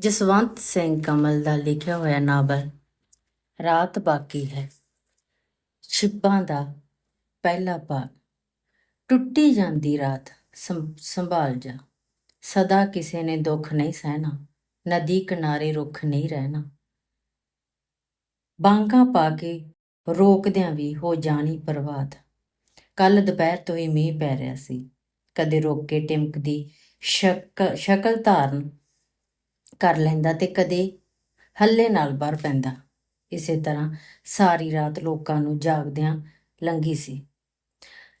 ਜਸਵੰਤ ਸਿੰਘ ਕਮਲ ਦਾ ਲਿਖਿਆ ਹੋਇਆ ਨਾਵਲ ਰਾਤ ਬਾਕੀ ਹੈ। ਛਿਪਾਂ ਦਾ ਪਹਿਲਾ ਭਾਗ। ਟੁੱਟੀ ਜਾਂਦੀ ਰਾਤ, ਸੰਭ- ਸੰਭਾਲ ਜਾ। ਸਦਾ ਕਿਸੇ ਨੇ ਦੁੱਖ ਨਹੀਂ ਸਹਿਣਾ, ਨਦੀ ਕਿਨਾਰੇ ਰੁੱਖ ਨਹੀਂ ਰਹਿਣਾ। ਬਾਂਗਾ ਪਾ ਕੇ ਰੋਕਦਿਆਂ ਵੀ ਹੋ ਜਾਣੀ ਪ੍ਰਵਾਦ ਕੱਲ ਦੁਪਹਿਰ ਤੋਂ ਹੀ ਮੀਂਹ ਪੈ ਰਿਹਾ ਸੀ। ਕਦੇ ਰੁਕ ਕੇ ਟਿਮਕਦੀ ਸ਼ਕ- ਸ਼ਕਲ ਧਾਰਨ ਕਰ ਲੈਂਦਾ ਤੇ ਕਦੇ ਹੱਲੇ ਨਾਲ ਬਰ ਪੈਂਦਾ। ਇਸੇ ਤਰ੍ਹਾਂ ਸਾਰੀ ਰਾਤ ਲੋਕਾਂ ਨੂੰ ਜਾਗਦਿਆਂ ਲੰਗੀ ਸੀ।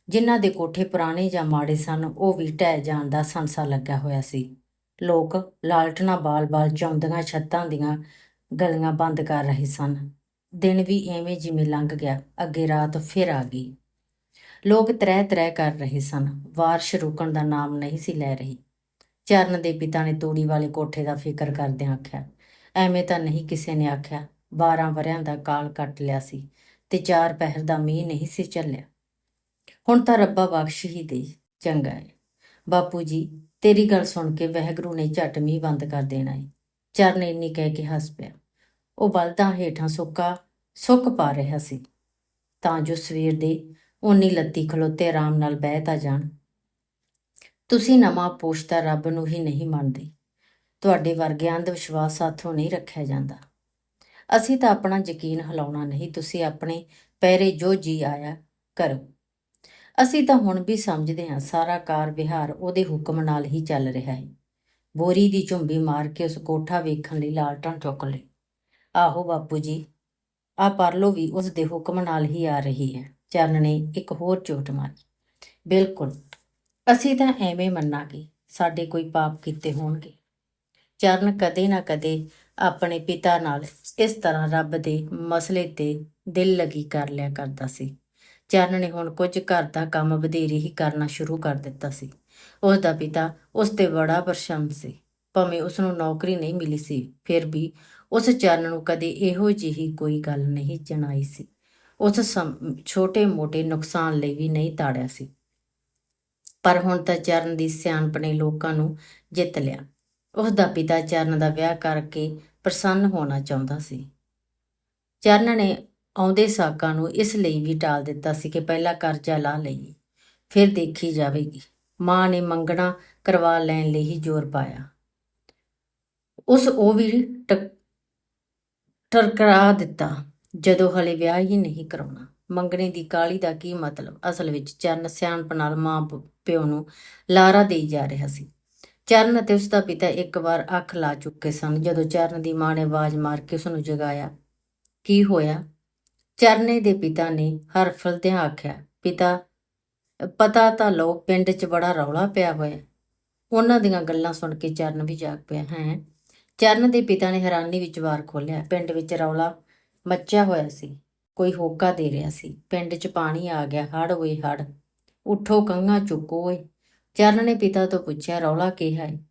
ਜਿਨ੍ਹਾਂ ਦੇ ਕੋਠੇ ਪੁਰਾਣੇ ਜਾਂ ਮਾੜੇ ਸਨ, ਉਹ ਵੀ ਢਹਿ ਜਾਣ ਦਾ ਸੰਸਾ ਲੱਗਾ ਹੋਇਆ ਸੀ। ਲੋਕ ਲਾਲਟਣਾ ਬਾਲ-ਬਾਲ ਚੌਂਦੀਆਂ ਛੱਤਾਂ ਦੀਆਂ ਗਲੀਆਂ ਬੰਦ ਕਰ ਰਹੇ ਸਨ। ਦਿਨ ਵੀ ਐਵੇਂ ਜਿਵੇਂ ਲੰਘ ਗਿਆ, ਅੱਗੇ ਰਾਤ ਫਿਰ ਆ ਗਈ। ਲੋਕ ਤਰਹਿ ਤਰਹਿ ਕਰ ਰਹੇ ਸਨ। ਵਾਰਸ਼ ਰੁਕਣ ਦਾ ਨਾਮ ਨਹੀਂ ਸੀ ਲੈ ਰਹੀ। ਚਰਨ ਦੇ ਪਿਤਾ ਨੇ ਤੂੜੀ ਵਾਲੇ ਕੋਠੇ ਦਾ ਫਿਕਰ ਕਰਦਿਆਂ ਆਖਿਆ, ਐਵੇਂ ਤਾਂ ਨਹੀਂ ਕਿਸੇ ਨੇ ਆਖਿਆ 12 ਵਰਿਆਂ ਦਾ ਕਾਲ ਕੱਟ ਲਿਆ ਸੀ ਤੇ ਚਾਰ ਪਹਿਰ ਦਾ ਮੀਂਹ ਨਹੀਂ ਸੀ ਚੱਲਿਆ। ਹੁਣ ਤਾਂ ਰੱਬਾ ਬਖਸ਼ ਹੀ ਦੇ, ਚੰਗਾ ਹੈ ਬਾਪੂ ਜੀ, ਤੇਰੀ ਗੱਲ ਸੁਣ ਕੇ ਵਹਿਗਰੂ ਨੇ ਝਟ ਮੀਂਹ ਬੰਦ ਕਰ ਦੇਣਾ ਹੈ ਚਰਨ ਇੰਨੀ ਕਹਿ ਕੇ ਹੱਸ ਪਿਆ। ਉਹ ਬਲਦਾਂ ਹੇਠਾਂ ਸੁੱਕਾ, ਸੁੱਕ ਪਾ ਰਿਹਾ ਸੀ। ਤਾਂ ਜੋ ਸਵੇਰ ਦੇ ਉਨੀ ਲੱਤੀ ਖਲੋਤੇ ਆਰਾਮ ਨਾਲ ਬਹਿ ਤਾਂ ਜਾਣ ਤੁਸੀਂ ਨਵਾਂ ਪੋਸ਼ਤਾ ਰੱਬ ਨੂੰ ਹੀ ਨਹੀਂ ਮੰਨਦੇ। ਤੁਹਾਡੇ ਵਰਗੇ ਅੰਧ ਵਿਸ਼ਵਾਸ ਸਾਥੋਂ ਨਹੀਂ ਰੱਖਿਆ ਜਾਂਦਾ। ਅਸੀਂ ਤਾਂ ਆਪਣਾ ਯਕੀਨ ਹਿਲਾਉਣਾ ਨਹੀਂ, ਤੁਸੀਂ ਆਪਣੇ ਪੈਰੇ ਜੋ ਜੀ ਆਇਆ ਕਰੋ। ਅਸੀਂ ਤਾਂ ਹੁਣ ਵੀ ਸਮਝਦੇ ਹਾਂ, ਸਾਰਾ ਕਾਰ ਵਿਹਾਰ ਉਹਦੇ ਹੁਕਮ ਨਾਲ ਹੀ ਚੱਲ ਰਿਹਾ ਹੈ। ਬੋਰੀ ਦੀ ਝੁੰਬੀ ਮਾਰ ਕੇ ਉਸ ਕੋਠਾ ਵੇਖਣ ਲਈ ਲਾਲਟਣ ਚੁੱਕ ਲਈ ਆਹੋ ਬਾਪੂ ਜੀ, ਆ ਪਰਲੋ ਵੀ ਉਸ ਦੇ ਹੁਕਮ ਨਾਲ ਹੀ ਆ ਰਹੀ ਹੈ। ਚਰਨ ਨੇ ਇੱਕ ਹੋਰ ਚੋਟ ਮਾਰੀ। ਬਿਲਕੁਲ। ਅਸੀਂ ਤਾਂ ਐਵੇਂ ਮੰਨਾਂਗੇ, ਸਾਡੇ ਕੋਈ ਪਾਪ ਕੀਤੇ ਹੋਣਗੇ। ਚਰਨ ਕਦੇ ਨਾ ਕਦੇ ਆਪਣੇ ਪਿਤਾ ਨਾਲ ਇਸ ਤਰ੍ਹਾਂ ਰੱਬ ਦੇ ਮਸਲੇ ਤੇ ਦਿਲ ਲਗੀ ਕਰ ਲਿਆ ਕਰਦਾ ਸੀ। ਚਰਨ ਨੇ ਹੁਣ ਕੁਝ ਘਰ ਦਾ ਕੰਮ ਵਧੇਰੇ ਹੀ ਕਰਨਾ ਸ਼ੁਰੂ ਕਰ ਦਿੱਤਾ ਸੀ। ਉਸ ਦਾ ਪਿਤਾ ਉਸ ਤੇ ਬੜਾ ਪਰੇਸ਼ਾਨ ਸੀ। ਭਾਵੇਂ ਉਸ ਨੂੰ ਨੌਕਰੀ ਨਹੀਂ ਮਿਲੀ ਸੀ, ਫਿਰ ਵੀ ਉਸ ਚਰਨ ਨੂੰ ਕਦੇ ਇਹੋ ਜਿਹੀ ਕੋਈ ਗੱਲ ਨਹੀਂ ਜਣਾਈ ਸੀ। ਉਸ ਛੋਟੇ-ਮੋਟੇ ਨੁਕਸਾਨ ਲਈ ਵੀ ਨਹੀਂ ਤਾੜਿਆ ਸੀ। ਪਰ ਹੁਣ ਤਾਂ ਚਰਨ ਦੀ ਸਿਆਣਪ ਨੇ ਲੋਕਾਂ ਨੂੰ ਜਿੱਤ ਲਿਆ। ਉਸ ਦਾ ਪਿਤਾ ਚਰਨ ਦਾ ਵਿਆਹ ਕਰਕੇ ਪ੍ਰਸੰਨ ਹੋਣਾ ਚਾਹੁੰਦਾ ਸੀ। ਚਰਨ ਨੇ ਆਉਂਦੇ ਸਾਕਾਂ ਨੂੰ ਇਸ ਲਈ ਵੀ ਟਾਲ ਦਿੱਤਾ ਸੀ ਕਿ ਪਹਿਲਾਂ ਕਰਜ਼ਾ ਲਾ ਲਈਏ, ਫਿਰ ਦੇਖੀ ਜਾਵੇਗੀ। ਮਾਂ ਨੇ ਮੰਗਣਾ ਕਰਵਾ ਲੈਣ ਲਈ ਹੀ ਜ਼ੋਰ ਪਾਇਆ। ਉਸ ਉਹ ਵੀ ਟਕ- ਟਰਕਰਾ ਦਿੱਤਾ, ਜਦੋਂ ਹਲੇ ਵਿਆਹ ਹੀ ਨਹੀਂ ਕਰਾਉਣਾ, ਮੰਗਣੇ ਦੀ ਕਾਲੀ ਦਾ ਕੀ ਮਤਲਬ? ਅਸਲ ਵਿੱਚ ਚਰਨ ਸਿਆਣਪ ਨਾਲ ਮਾਂ ਪਿਓ ਨੂੰ ਲਾਰਾ ਦੇਈ ਜਾ ਰਿਹਾ ਸੀ। ਚਰਨ ਅਤੇ ਉਸ ਦਾ ਪਿਤਾ ਇੱਕ ਵਾਰ ਅੱਖ ਲਾ ਚੁੱਕੇ ਸਨ, ਜਦੋਂ ਚਰਨ ਦੀ ਮਾਂ ਨੇ ਆਵਾਜ਼ ਮਾਰ ਕੇ ਉਸ ਨੂੰ ਜਗਾਇਆ। ਕੀ ਹੋਇਆ? ਚਰਨੇ ਦੇ ਪਿਤਾ ਨੇ ਹਰਫਲਦਿਆਂ ਆਖਿਆ, ਪਿਤਾ, ਪਤਾ ਤਾਂ ਲਓ ਪਿੰਡ 'ਚ ਬੜਾ ਰੌਲਾ ਪਿਆ ਹੋਇਆ। ਉਹਨਾਂ ਦੀਆਂ ਗੱਲਾਂ ਸੁਣ ਕੇ ਚਰਨ ਵੀ ਜਾਗ ਪਿਆ, ਹੈ? ਚਰਨ ਦੇ ਪਿਤਾ ਨੇ ਹੈਰਾਨੀ ਵਿੱਚ ਵਾਰ ਖੋਲਿਆ ਪਿੰਡ ਵਿੱਚ ਰੌਲਾ ਮੱਚਿਆ ਹੋਇਆ ਸੀ। ਕੋਈ ਹੋਕਾ ਦੇ ਰਿਹਾ ਸੀ। ਪਿੰਡ 'ਚ ਪਾਣੀ ਆ ਗਿਆ ਹੜ ਹੋਏ ਹੜ ਉਠੋ ਕੰਗਾ ਚੁੱਕੋ ਓਏ। ਚਰਨ ਨੇ ਪਿਤਾ ਤੋਂ ਪੁੱਛਿਆ, ਰੌਲਾ ਕੀ ਹੈ?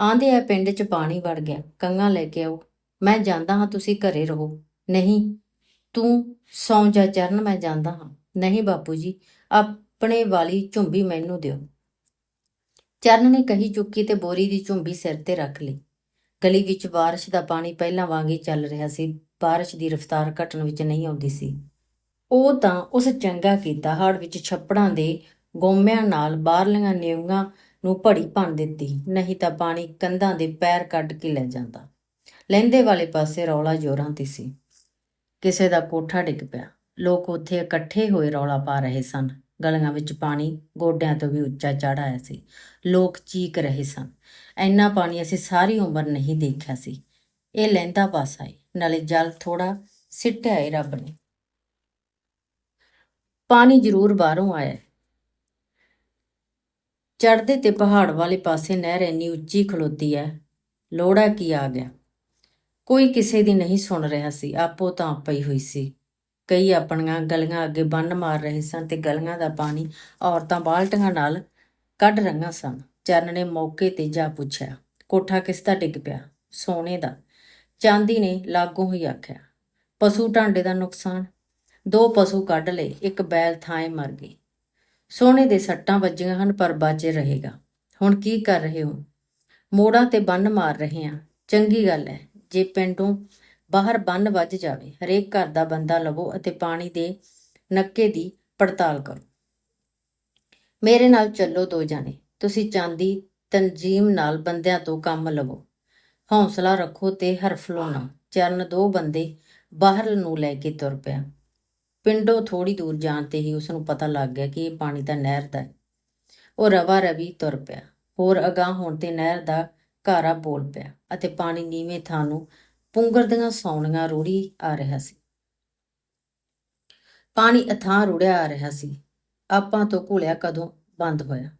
ਆਂਦੇ ਆ, ਪਿੰਡ 'ਚ ਪਾਣੀ ਵੜ ਗਿਆ। ਕੰਗਾ ਲੈ ਕੇ ਆਓ। ਮੈਂ ਜਾਂਦਾ ਹਾਂ, ਤੁਸੀਂ ਘਰੇ ਰਹੋ। ਨਹੀਂ, ਤੂੰ ਸੌਂ ਜਾ ਚਰਨ, ਮੈਂ ਜਾਂਦਾ ਹਾਂ। ਨਹੀਂ ਬਾਪੂ ਜੀ, ਆਪਣੇ ਵਾਲੀ ਝੁੰਬੀ ਮੈਨੂੰ ਦਿਓ। ਚਰਨ ਨੇ ਕਹੀ ਚੁੱਕੀ ਤੇ ਬੋਰੀ ਦੀ ਝੁੰਬੀ ਸਿਰ ਤੇ ਰੱਖ ਲਈ। ਗਲੀ ਵਿੱਚ ਬਾਰਿਸ਼ ਦਾ ਪਾਣੀ ਪਹਿਲਾਂ ਵਾਂਗ ਹੀ ਚੱਲ ਰਿਹਾ ਸੀ। ਬਾਰਿਸ਼ ਦੀ ਰਫ਼ਤਾਰ ਘਟਣ ਵਿੱਚ ਨਹੀਂ ਆਉਂਦੀ ਸੀ। ਉਹ ਤਾਂ ਉਸ ਚੰਗਾ ਕੀਤਾ ਹੜ ਵਿੱਚ ਛੱਪੜਾਂ ਦੇ ਗੋਮਿਆਂ ਨਾਲ ਬਾਹਰਲੀਆਂ ਨਿਉਂਗਾਂ ਨੂੰ ਭੜੀ ਭੰਨ ਦਿੱਤੀ, ਨਹੀਂ ਤਾਂ ਪਾਣੀ ਕੰਧਾਂ ਦੇ ਪੈਰ ਕੱਢ ਕੇ ਲੈ ਜਾਂਦਾ। ਲਹਿੰਦੇ ਵਾਲੇ ਪਾਸੇ ਰੌਲਾ ਜੋਰਾਂ ਤੇ ਸੀ। ਕਿਸੇ ਦਾ ਕੋਠਾ ਡਿੱਗ ਪਿਆ। ਲੋਕ ਉੱਥੇ ਇਕੱਠੇ ਹੋਏ ਰੌਲਾ ਪਾ ਰਹੇ ਸਨ। ਗਲੀਆਂ ਵਿੱਚ ਪਾਣੀ ਗੋਡਿਆਂ ਤੋਂ ਵੀ ਉੱਚਾ ਚੜ੍ਹ ਆਇਆ ਸੀ। ਲੋਕ ਚੀਕ ਰਹੇ ਸਨ। ਇੰਨਾ ਪਾਣੀ ਅਸੀਂ ਸਾਰੀ ਉਮਰ ਨਹੀਂ ਦੇਖਿਆ ਸੀ। ਇਹ ਲਹਿੰਦਾ ਪਾਸਾ ਹੈ ਨਾਲੇ ਜਲ ਥੋੜਾ ਸਿੱਟਿਆ ਹੈ ਰੱਬ ਨੇ। ਪਾਣੀ ਜ਼ਰੂਰ ਬਾਹਰੋਂ ਆਇਆ। ਚੜ੍ਹਦੇ ਤੇ ਪਹਾੜ ਵਾਲੇ ਪਾਸੇ ਨਹਿਰ ਇੰਨੀ ਉੱਚੀ ਖਲੋਤੀ ਹੈ ਲੋੜਾ ਕੀ ਆ ਗਿਆ? ਕੋਈ ਕਿਸੇ ਦੀ ਨਹੀਂ ਸੁਣ ਰਿਹਾ ਸੀ। ਆਪੋ ਤਾਂ ਪਈ ਹੋਈ ਸੀ। ਕਈ ਆਪਣੀਆਂ ਗਲੀਆਂ ਅੱਗੇ ਬੰਨ ਮਾਰ ਰਹੇ ਸਨ ਤੇ ਗਲੀਆਂ ਦਾ ਪਾਣੀ ਔਰਤਾਂ ਬਾਲਟੀਆਂ ਨਾਲ ਕੱਢ ਰਹੀਆਂ ਸਨ। ਚਰਨ ਨੇ ਮੌਕੇ ਤੇ ਜਾ ਪੁੱਛਿਆ, ਕੋਠਾ ਕਿਸ ਦਾ ਡਿੱਗ ਪਿਆ? ਸੋਨੇ ਦਾ। ਚਾਂਦੀ ਨੇ ਲਾਗੋਂ ਹੀ ਆਖਿਆ, ਪਸ਼ੂ ਢਾਂਡੇ ਦਾ ਨੁਕਸਾਨ? ਦੋ ਪਸ਼ੂ ਕੱਢ ਲਏ, ਇੱਕ ਬੈਲ ਥਾਂ ਮਰ ਗਈ। ਸੋਨੇ ਦੇ ਸੱਟਾਂ ਵੱਜੀਆਂ ਹਨ, ਪਰ ਬਾਜੇ ਰਹੇਗਾ। ਹੁਣ ਕੀ ਕਰ ਰਹੇ ਹੋ? ਮੋੜਾਂ ਤੇ ਬੰਨ ਮਾਰ ਰਹੇ ਹਾਂ। ਚੰਗੀ ਗੱਲ ਹੈ, ਜੇ ਪਿੰਡੋਂ ਬਾਹਰ ਬੰਨ ਵੱਜ ਜਾਵੇ, ਹਰੇਕ ਘਰ ਦਾ ਬੰਦਾ ਲਵੋ ਅਤੇ ਪਾਣੀ ਦੇ ਨੱਕੇ ਦੀ ਪੜਤਾਲ ਕਰੋ। ਮੇਰੇ ਨਾਲ ਚੱਲੋ ਦੋ ਜਾਣੇ। ਤੁਸੀਂ ਚਾਂਦੀ, ਤਨਜੀਮ ਨਾਲ ਬੰਦਿਆਂ ਤੋਂ ਕੰਮ ਲਵੋ। ਹੌਸਲਾ ਰੱਖੋ ਤੇ ਹਰਫਲੋ ਨਾ। ਚਰਨ ਦੋ ਬੰਦੇ ਬਾਹਰ ਨੂੰ ਲੈ ਕੇ ਤੁਰ ਪਿਆ। ਪਿੰਡੋਂ ਥੋੜੀ ਦੂਰ ਜਾਣ ਤੇ ਹੀ ਉਸ ਨੂੰ ਪਤਾ ਲੱਗ ਗਿਆ ਕਿ ਇਹ ਪਾਣੀ ਤਾਂ ਨਹਿਰ ਦਾ ਹੈ। ਉਹ ਰਵਾ ਰਵੀ ਤੁਰ ਪਿਆ। ਹੋਰ ਅਗਾਹ ਹੋਣ ਤੇ ਨਹਿਰ ਦਾ ਘਾਰਾ ਬੋਲ ਪਿਆ ਅਤੇ ਪਾਣੀ ਨੀਵੇਂ ਥਾਂ ਨੂੰ ਪੁੰਗਰ ਦੀਆਂ ਸੌਣੀਆਂ ਰੂੜੀ ਆ ਰਿਹਾ ਸੀ। ਪਾਣੀ ਅਥਾਂ ਰੁੜਿਆ ਆ ਰਿਹਾ ਸੀ। ਆਪਾਂ ਤੋਂ ਘੁਲਿਆ ਕਦੋਂ ਬੰਦ ਹੋਇਆ?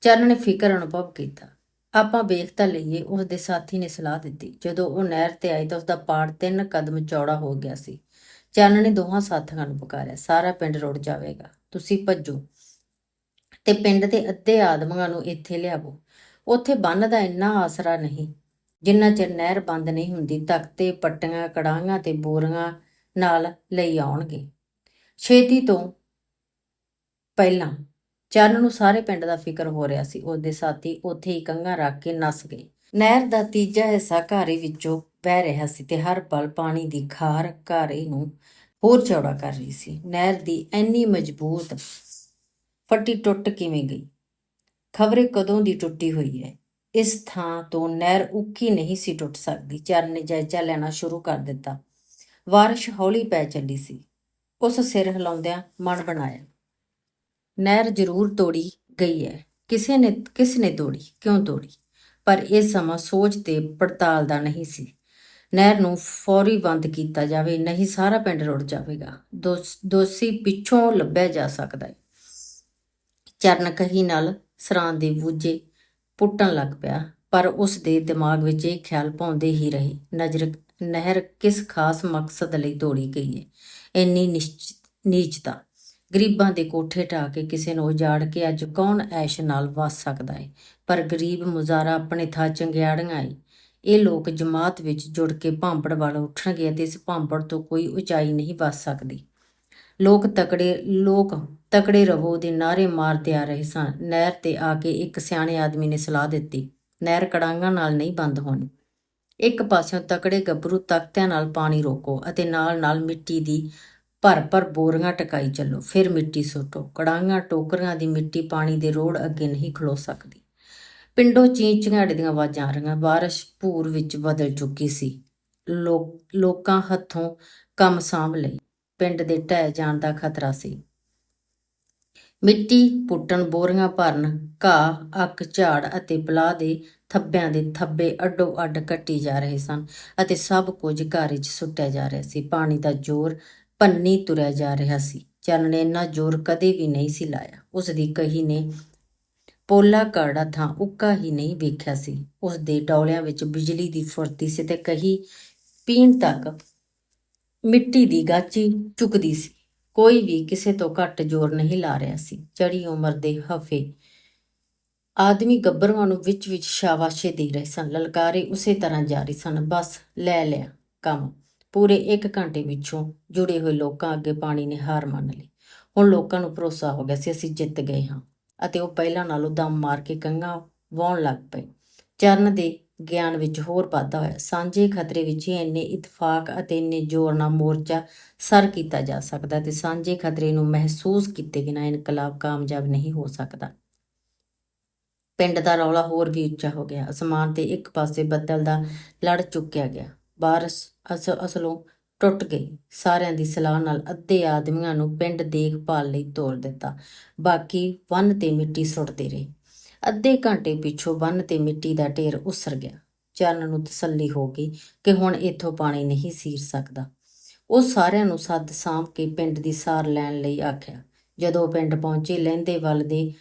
ਚਰਨ ਨੇ ਫਿਕਰ ਅਨੁਭਵ ਕੀਤਾ। ਆਪਾਂ ਵੇਖ ਤਾਂ ਲਈਏ ਉਸ ਦੇ ਸਾਥੀ ਨੇ ਸਲਾਹ ਦਿੱਤੀ। ਜਦੋਂ ਉਹ ਨਹਿਰ ਤੇ ਆਈ ਤਾਂ ਉਸ ਦਾ ਪਾੜ ਤਿੰਨ ਕਦਮ ਚੌੜਾ ਹੋ ਗਿਆ ਸੀ। ਚਰਨ ਨੇ ਦੋਹਾਂ ਸਾਥੀਆਂ ਨੂੰ ਪੁਕਾਰਿਆ, ਸਾਰਾ ਪਿੰਡ ਰੁੜ ਜਾਵੇਗਾ, ਤੁਸੀਂ ਭੱਜੋ ਤੇ ਪਿੰਡ ਦੇ ਅੱਧੇ ਆਦਮੀਆਂ ਨੂੰ ਇੱਥੇ ਲਿਆਵੋ। ਉੱਥੇ ਬੰਨ ਦਾ ਇੰਨਾ ਆਸਰਾ ਨਹੀਂ, ਜਿੰਨਾ ਚਿਰ ਨਹਿਰ ਬੰਦ ਨਹੀਂ ਹੁੰਦੀ, ਤਖਤੇ, ਪੱਟੀਆਂ ਕੜਾਹਾਂ ਤੇ ਬੋਰੀਆਂ ਨਾਲ ਲਈ ਆਉਣਗੇ। ਛੇਤੀ ਤੋਂ ਪਹਿਲਾਂ ਚਰਨ ਨੂੰ ਸਾਰੇ ਪਿੰਡ ਦਾ ਫਿਕਰ ਹੋ ਰਿਹਾ ਸੀ, ਉਹਦੇ ਸਾਥੀ ਉੱਥੇ ਹੀ ਕੰਘਾ ਰੱਖ ਕੇ ਨੱਸ ਗਏ। ਨਹਿਰ ਦਾ ਤੀਜਾ ਹਿੱਸਾ ਘਾਰੇ ਵਿੱਚੋਂ ਵਹਿ ਰਿਹਾ ਸੀ ਤੇ ਹਰ ਪਲ ਪਾਣੀ ਦੀ ਖਾਰ ਘਾਰੇ ਨੂੰ ਹੋਰ ਚੌੜਾ ਕਰ ਰਹੀ ਸੀ। ਨਹਿਰ ਦੀ ਐਨੀ ਮਜ਼ਬੂਤ ਫੱਟੀ ਟੁੱਟ ਕਿਵੇਂ ਗਈ? ਖਬਰੇ ਕਦੋਂ ਦੀ ਟੁੱਟੀ ਹੋਈ ਹੈ? ਇਸ ਥਾਂ ਤੋਂ ਨਹਿਰ ਉੱਕੀ ਨਹੀਂ ਸੀ ਟੁੱਟ ਸਕਦੀ। ਚਰਨ ਨੇ ਜਾਇਜ਼ਾ ਲੈਣਾ ਸ਼ੁਰੂ ਕਰ ਦਿੱਤਾ। ਬਾਰਿਸ਼ ਹੌਲੀ ਪੈ ਚੱਲੀ ਸੀ। ਉਸ ਸਿਰ ਹਿਲਾਉਂਦਿਆਂ ਮਨ ਬਣਾਇਆ, ਨਹਿਰ ਜ਼ਰੂਰ ਤੋੜੀ ਗਈ ਹੈ। ਕਿਸੇ ਨੇ, ਕਿਸ ਨੇ ਤੋੜੀ? ਕਿਉਂ ਤੋੜੀ? ਪਰ ਇਹ ਸਮਾਂ ਸੋਚ ਤੇ ਪੜਤਾਲ ਦਾ ਨਹੀਂ ਸੀ। ਨਹਿਰ ਨੂੰ ਫੌਰੀ ਬੰਦ ਕੀਤਾ ਜਾਵੇ, ਨਹੀਂ ਸਾਰਾ ਪਿੰਡ ਰੁੜ ਜਾਵੇਗਾ। ਦੋਸ- ਦੋਸ਼ੀ ਪਿੱਛੋਂ ਲੱਭਿਆ ਜਾ ਸਕਦਾ ਹੈ। ਚਰਨ ਕਹੀ ਨਾਲ ਸਰਾਂ ਦੇ ਬੂਝੇ ਪੁੱਟਣ ਲੱਗ ਪਿਆ, ਪਰ ਉਸ ਦੇ ਦਿਮਾਗ ਵਿੱਚ ਇਹ ਖਿਆਲ ਪਾਉਂਦੇ ਹੀ ਰਹੇ, ਨਜ਼ਰ, ਨਹਿਰ ਕਿਸ ਖਾਸ ਮਕਸਦ ਲਈ ਤੋੜੀ ਗਈ ਹੈ? ਇੰਨੀ ਨਿਸ਼ਚ- ਨੀਚਤਾ, ਗਰੀਬਾਂ ਦੇ ਕੋਠੇ ਢਾਹ ਕੇ ਕਿਸੇ ਨੂੰ ਉਜਾੜ ਕੇ ਅੱਜ ਕੌਣ ਐਸ਼ ਨਾਲ ਵਸ ਸਕਦਾ ਹੈ? ਪਰ ਗਰੀਬ ਮੁਜ਼ਾਰਾ ਆਪਣੇ ਥਾਂ ਚੰਗਿਆੜੀਆਂ ਏ ਇਹ ਲੋਕ ਜਮਾਤ ਵਿੱਚ ਜੁੜ ਕੇ ਭਾਂਪੜ ਵੱਲ ਉੱਠਣਗੇ ਅਤੇ ਇਸ ਭਾਂਪੜ ਤੋਂ ਕੋਈ ਉਚਾਈ ਨਹੀਂ ਵਸ ਸਕਦੀ। ਲੋਕ ਤਕੜੇ ਲੋਕ ਤਕੜੇ ਰਹੋ ਦੇ ਨਾਰੇ ਮਾਰਦੇ ਆ ਰਹੇ ਸਨ। ਨਹਿਰ ਤੇ ਆ ਕੇ ਇੱਕ ਸਿਆਣੇ ਆਦਮੀ ਨੇ ਸਲਾਹ ਦਿੱਤੀ। ਨਹਿਰ ਕੜਾਂਗਾਂ ਨਾਲ ਨਹੀਂ ਬੰਦ ਹੋਣੀ। ਇੱਕ ਪਾਸਿਓਂ ਤਕੜੇ ਗੱਭਰੂ ਤਖਤਿਆਂ ਨਾਲ ਪਾਣੀ ਰੋਕੋ ਅਤੇ ਨਾਲ-ਨਾਲ ਮਿੱਟੀ ਦੀ ਭਰ-ਭਰ ਬੋਰੀਆਂ ਟਕਾਈ ਚੱਲੋ। ਫਿਰ ਮਿੱਟੀ ਸੁੱਟੋ। ਕੜਾਂਗਾਂ, ਟੋਕਰੀਆਂ ਦੀ ਮਿੱਟੀ ਪਾਣੀ ਦੇ ਰੋੜ ਅੱਗੇ ਨਹੀਂ ਖਲੋ ਸਕਦੀ। ਪਿੰਡੋਂ ਚੀਂ ਚਿਹਾੜ ਦੀਆਂ ਆਵਾਜ਼ਾਂ ਆ ਰਹੀਆਂ। ਬਾਰਿਸ਼ ਭੂਰ ਵਿੱਚ ਬਦਲ ਚੁੱਕੀ ਸੀ। ਲੋਕ, ਲੋਕਾਂ ਹੱਥੋਂ ਕੰਮ ਸਾਂਭ ਲਈ। ਪਿੰਡ ਦੇ ਢਹਿ ਜਾਣ ਦਾ ਖਤਰਾ ਸੀ। ਮਿੱਟੀ ਪੁੱਟਣ, ਬੋਰੀਆਂ ਭਰਨ, ਘਾਹ, ਅੱਕ, ਝਾੜ ਅਤੇ ਪਲਾਹ ਦੇ ਥੱਬਿਆਂ ਦੇ ਥੱਬੇ ਅੱਡੋ ਅੱਡ ਕੱਟੀ ਜਾ ਰਹੇ ਸਨ ਅਤੇ ਸਭ ਕੁਝ ਘਰ ਵਿੱਚ ਸੁੱਟਿਆ ਜਾ ਰਿਹਾ ਸੀ। ਪਾਣੀ ਦਾ ਜ਼ੋਰ ਪੰਨੀ ਤੁਰਿਆ ਜਾ ਰਿਹਾ ਸੀ। ਚਰਨ ਨੇ ਇੰਨਾ ਜ਼ੋਰ ਕਦੇ ਵੀ ਨਹੀਂ ਸੀ ਲਾਇਆ। ਉਸ ਦੀ ਕਹੀ ਨੇ ਪੋਲਾ ਕਾੜਾ ਥਾਂ ਉੱਕਾ ਹੀ ਨਹੀਂ ਵੇਖਿਆ ਸੀ। ਉਸ ਦੇ ਡੌਲਿਆਂ ਵਿੱਚ ਬਿਜਲੀ ਦੀ ਫੁਰਤੀ ਸੀ ਤੇ ਕਹੀ, ਪੀਣ ਤੱਕ ਮਿੱਟੀ ਦੀ ਗਾਚੀ ਚੁੱਕਦੀ ਸੀ। ਕੋਈ ਵੀ ਕਿਸੇ ਤੋਂ ਘੱਟ ਜ਼ੋਰ ਨਹੀਂ ਲਾ ਰਿਹਾ ਸੀ। ਚੜੀ ਉਮਰ ਦੇ ਹਫੇ ਆਦਮੀ ਗੱਭਰੂਆਂ ਨੂੰ ਵਿੱਚ ਵਿੱਚ ਸ਼ਾਬਾਸ਼ੇ ਦੇ ਰਹੇ ਸਨ। ਲਲਕਾਰੇ ਉਸੇ ਤਰ੍ਹਾਂ ਜਾਰੀ ਸਨ। ਬਸ, ਲੈ ਲਿਆ ਕੰਮ। ਪੂਰੇ 1 ਘੰਟੇ ਵਿੱਚੋਂ ਜੁੜੇ ਹੋਏ ਲੋਕਾਂ ਅੱਗੇ ਪਾਣੀ ਨੇ ਹਾਰ ਮੰਨ ਲਈ। ਹੁਣ ਲੋਕਾਂ ਨੂੰ ਭਰੋਸਾ ਹੋ ਗਿਆ ਸੀ, ਅਸੀਂ ਜਿੱਤ ਗਏ ਹਾਂ। ਅਤੇ ਉਹ ਪਹਿਲਾਂ ਨਾਲੋਂ ਦਮ ਮਾਰ ਕੇ ਕੰਗਾ ਵਾਉਣ ਲੱਗ ਪਏ। ਚਰਨ ਦੇ ਗਿਆਨ ਵਿੱਚ ਹੋਰ ਵਾਧਾ ਹੋਇਆ। ਸਾਂਝੇ ਖਤਰੇ ਵਿੱਚ ਹੀ ਇੰਨੇ ਇਤਫਾਕ ਅਤੇ ਇੰਨੇ ਜ਼ੋਰ ਨਾਲ ਮੋਰਚਾ ਸਰ ਕੀਤਾ ਜਾ ਸਕਦਾ ਤੇ ਸਾਂਝੇ ਖਤਰੇ ਨੂੰ ਮਹਿਸੂਸ ਕੀਤੇ ਬਿਨਾਂ ਇਨਕਲਾਬ ਕਾਮਯਾਬ ਨਹੀਂ ਹੋ ਸਕਦਾ। ਪਿੰਡ ਦਾ ਰੌਲਾ ਹੋਰ ਵੀ ਉੱਚਾ ਹੋ ਗਿਆ। ਅਸਮਾਨ ਤੇ ਇੱਕ ਪਾਸੇ ਬੱਦਲ ਦਾ ਲੜ ਚੁੱਕਿਆ ਗਿਆ। ਬਾਰਸ ਅਸ ਅਸਲੋਂ ਟੁੱਟ ਗਈ। ਸਾਰਿਆਂ ਦੀ ਸਲਾਹ ਨਾਲ ਅੱਧੇ ਆਦਮੀਆਂ ਨੂੰ ਪਿੰਡ ਦੇਖਭਾਲ ਲਈ ਤੋਰ ਦਿੱਤਾ। ਬਾਕੀ ਵੰਨ ਤੇ ਮਿੱਟੀ ਸੁੱਟਦੇ ਰਹੇ। ਅੱਧੇ ਘੰਟੇ ਪਿੱਛੋਂ ਬੰਨ ਤੇ ਮਿੱਟੀ ਦਾ ਢੇਰ ਉਸਰ ਗਿਆ। ਚਰਨ ਨੂੰ ਤਸੱਲੀ ਹੋ ਗਈ ਕਿ ਹੁਣ ਇੱਥੋਂ ਪਾਣੀ ਨਹੀਂ ਸੀਰ ਸਕਦਾ। ਉਹ ਸਾਰਿਆਂ ਨੂੰ ਸੱਦ ਸਾਂਭ ਕੇ ਪਿੰਡ ਦੀ ਸਾਰ ਲੈਣ ਲਈ ਆਖਿਆ। ਜਦੋਂ ਪਿੰਡ ਪਹੁੰਚੇ, ਲਹਿੰਦੇ ਵੱਲ ਦੇ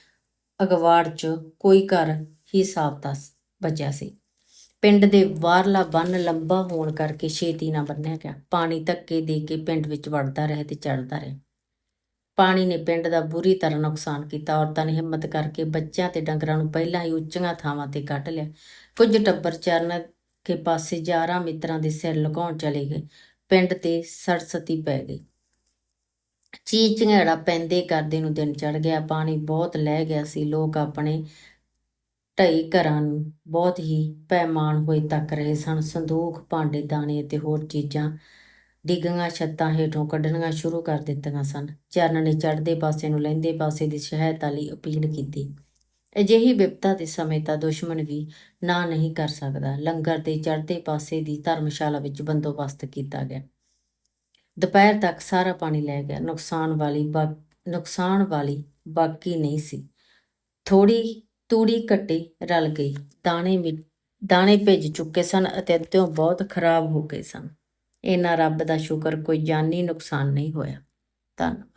ਅਗਵਾੜ 'ਚ ਕੋਈ ਘਰ ਹੀ ਸਾਫ਼ ਬਚਿਆ ਸੀ। ਪਿੰਡ ਦੇ ਬਾਹਰਲਾ ਬੰਨ ਲੰਬਾ ਹੋਣ ਕਰਕੇ ਛੇਤੀ ਨਾ ਬੰਨਿਆ ਗਿਆ। ਪਾਣੀ ਧੱਕੇ ਦੇ ਕੇ ਪਿੰਡ ਵਿੱਚ ਵੜਦਾ ਰਿਹਾ ਤੇ ਚੜਦਾ ਰਿਹਾ। ਪਾਣੀ ਨੇ ਪਿੰਡ ਦਾ ਬੁਰੀ ਤਰ੍ਹਾਂ ਨੁਕਸਾਨ ਕੀਤਾ। ਔਰਤਾਂ ਨੇ ਹਿੰਮਤ ਕਰਕੇ ਬੱਚਿਆਂ ਤੇ ਡੰਗਰਾਂ ਨੂੰ ਪਹਿਲਾਂ ਹੀ ਉੱਚੀਆਂ ਥਾਵਾਂ ਤੇ ਕੱਢ ਲਿਆ। ਕੁਝ ਟੱਬਰ ਚਰਨ ਕੇ ਪਾਸੇ ਯਾਰਾਂ ਮਿੱਤਰਾਂ ਦੇ ਸਿਰ ਲੁਕਾਉਣ ਚਲੇ ਗਏ। ਪਿੰਡ ਤੇ ਸਰਸਤੀ ਪੈ ਗਈ। ਚੀ ਚਿੰਗੜਾ ਪੈਂਦੇ ਕਰਦੇ ਨੂੰ ਦਿਨ ਚੜ ਗਿਆ। ਪਾਣੀ ਬਹੁਤ ਲਹਿ ਗਿਆ ਸੀ। ਲੋਕ ਆਪਣੇ ਢਈ ਘਰਾਂ ਨੂੰ ਬਹੁਤ ਹੀ ਪੈਮਾਨ ਹੋਏ ਤੱਕ ਰਹੇ ਸਨ। ਸੰਦੂਖ, ਭਾਂਡੇ, ਦਾਣੇ ਅਤੇ ਹੋਰ ਚੀਜ਼ਾਂ ਡਿੱਗੀਆਂ ਛੱਤਾਂ ਹੇਠੋਂ ਕੱਢਣੀਆਂ ਸ਼ੁਰੂ ਕਰ ਦਿੱਤੀਆਂ ਸਨ। ਚਰਨ ਨੇ ਚੜ੍ਹਦੇ ਪਾਸੇ ਨੂੰ ਲਹਿੰਦੇ ਪਾਸੇ ਦੀ ਸਹਾਇਤਾ ਲਈ ਅਪੀਲ ਕੀਤੀ। ਅਜਿਹੀ ਵਿਪਤਾ ਦੇ ਸਮੇਂ ਤਾਂ ਦੁਸ਼ਮਣ ਵੀ ਨਾ ਨਹੀਂ ਕਰ ਸਕਦਾ। ਲੰਗਰ ਦੇ ਚੜ੍ਹਦੇ ਪਾਸੇ ਦੀ ਧਰਮਸ਼ਾਲਾ ਵਿੱਚ ਬੰਦੋਬਸਤ ਕੀਤਾ ਗਿਆ। ਦੁਪਹਿਰ ਤੱਕ ਸਾਰਾ ਪਾਣੀ ਲੈ ਗਿਆ। ਨੁਕਸਾਨ ਵਾਲੀ ਬਾ- ਨੁਕਸਾਨ ਵਾਲੀ ਬਾਕੀ ਨਹੀਂ ਸੀ। ਥੋੜੀ ਤੂੜੀ ਕੱਟੀ ਰਲ ਗਈ। ਦਾਣੇ ਵੀ, ਦਾਣੇ ਭਿੱਜ ਚੁੱਕੇ ਸਨ ਅਤੇ ਅੱਧਿਓਂ ਬਹੁਤ ਖਰਾਬ ਹੋ ਗਏ ਸਨ। ਇਹਨਾਂ ਰੱਬ ਦਾ ਸ਼ੁਕਰ ਕੋਈ ਜਾਨੀ ਨੁਕਸਾਨ ਨਹੀਂ ਹੋਇਆ। ਧੰਨਵਾਦ